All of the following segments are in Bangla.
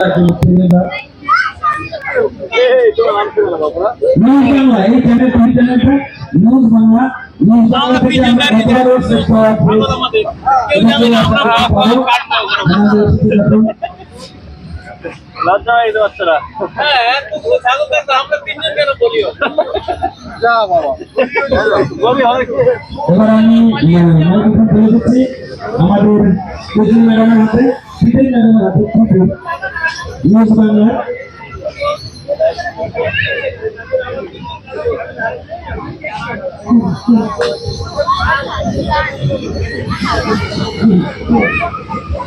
আমাদের Şüpheli neden artık bakın.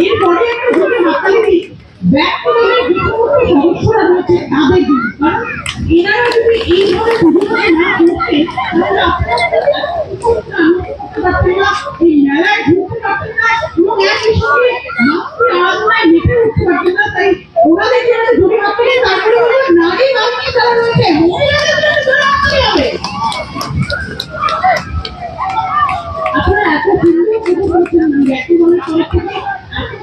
এরপরে একটা ছোট হাততালি দিন ব্যক্তিগত যে সমস্ত সদস্যরা রয়েছে তাদের জন্য কারণ এনারা যদি এইভাবে পুজোটা না করতেন তাহলে আপনারা এই মেলায় ঢুকতে পারতেন না, এবং একই সঙ্গে নাচতে আরাধনায় মেতে উঠতে পারতেন না, তাই ওনাদের জন্য জোরে হাততালি তারপরে হলো নারী নারী যারা রয়েছে মহিলাদের জন্য জোরে হাততালি হবে। আপনারা এত সুন্দর পুজো করছেন ব্যক্তি মনের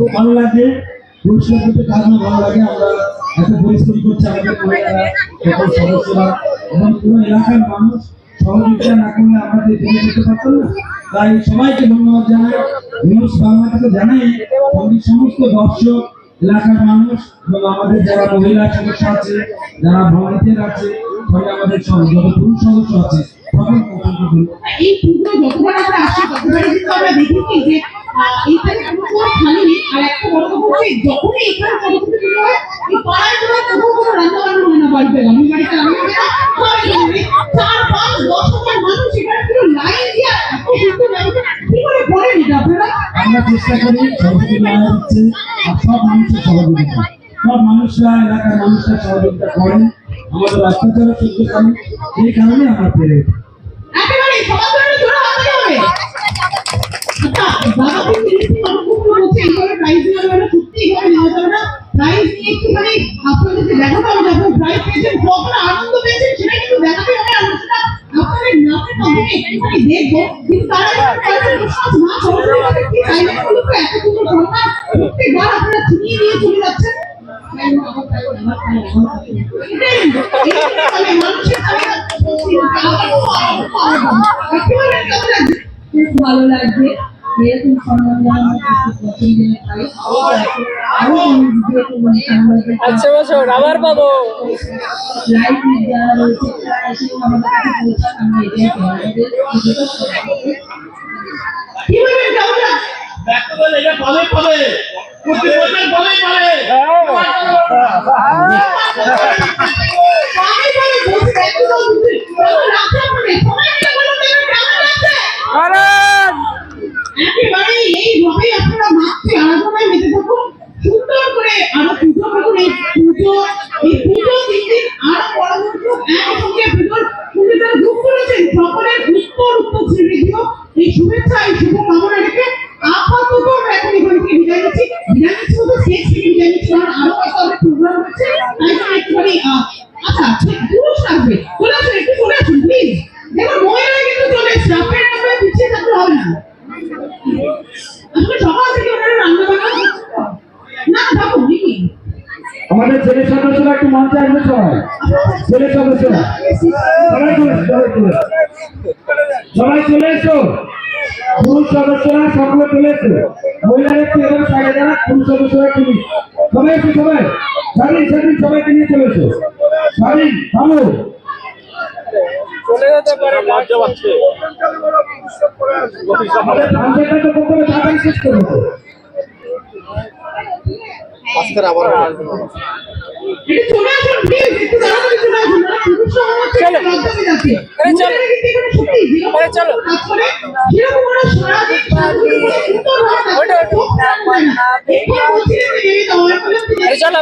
খুব ভালো লাগে না ভালো লাগে। আমরা এত পরিশ্রম করছি আমাদের সকল সদস্যরা। এবং পুরো এলাকার মানুষ সহযোগিতা না করলে আমাদের যেতে পারতাম না। তাই সবাইকে ধন্যবাদ জানাই, নিউজ জানাই। আমি সমস্ত দর্শক, এলাকার মানুষ এবং আমাদের যারা মহিলা সদস্য আছে, যারা ভলান্টিয়ার আছে আমাদের যত পুরুষ সদস্য আছে ধন্যবাদ এই পুজো যতবার আমরা আসি ততবারই কিন্তু আমরা দেখেছি যে আহ, কোনো কোনো খালি নেই। আর একটা বড় কথা হচ্ছে যখনই এখানে সরস্বতী পুজো হয় এই পাড়ায় পাড়ায় কোথাও কোনো রান্না বান্না হয় না বাড়িতে। আমি বাড়িতে আমি চার পাঁচ দশ হাজার মানুষ এখানে পুরো লাইন দিয়ে এত সুন্দর ব্যবস্থা কি করে করেন এটা আপনারা? আমরা চেষ্টা করি সরস্বতী মায়ের হচ্ছে সব মানুষের সহযোগিতা সব মানুষরা এলাকার মানুষরা সহযোগিতা করেন আমাদের এই কারণে আমরা পেরে একেবারে সবার জন্য জোড়া হাতে হবে। আচ্ছা ভালো লাগছে এরকম হয় মানে আচ্ছা বছর আবার পাবো একটুখানি আচ্ছা পুরুষ আসবে চলে আসুন একটু চলে আসুন প্লিজ দেখুন মহিলারা কিন্তু চলে এসছে, আপনার পিছিয়ে থাকলে হবে না। আসলে না ছেলে সদস্যরা একটু মঞ্চে আসবে সবাই। ছেলে সদস্যরা। সবাই চলে সবাই চলে এসো। পুরুষ সদস্যরা সকলে চলে এসো। মহিলারা একটু এবার সাইডে দাঁড়া পুরুষ সদস্যরা সবাই এসো, সবাই। স্বাধীন স্বাধীন সবাইকে নিয়ে চলে এসো। চলে যেতে পারে লজ্জা পাচ্ছে। আমাদের তো শেষ করব চলে আসুন প্লিজ একটু তাড়াতাড়ি চলে আসুন। চলো। চলো। আরে চলো। চলো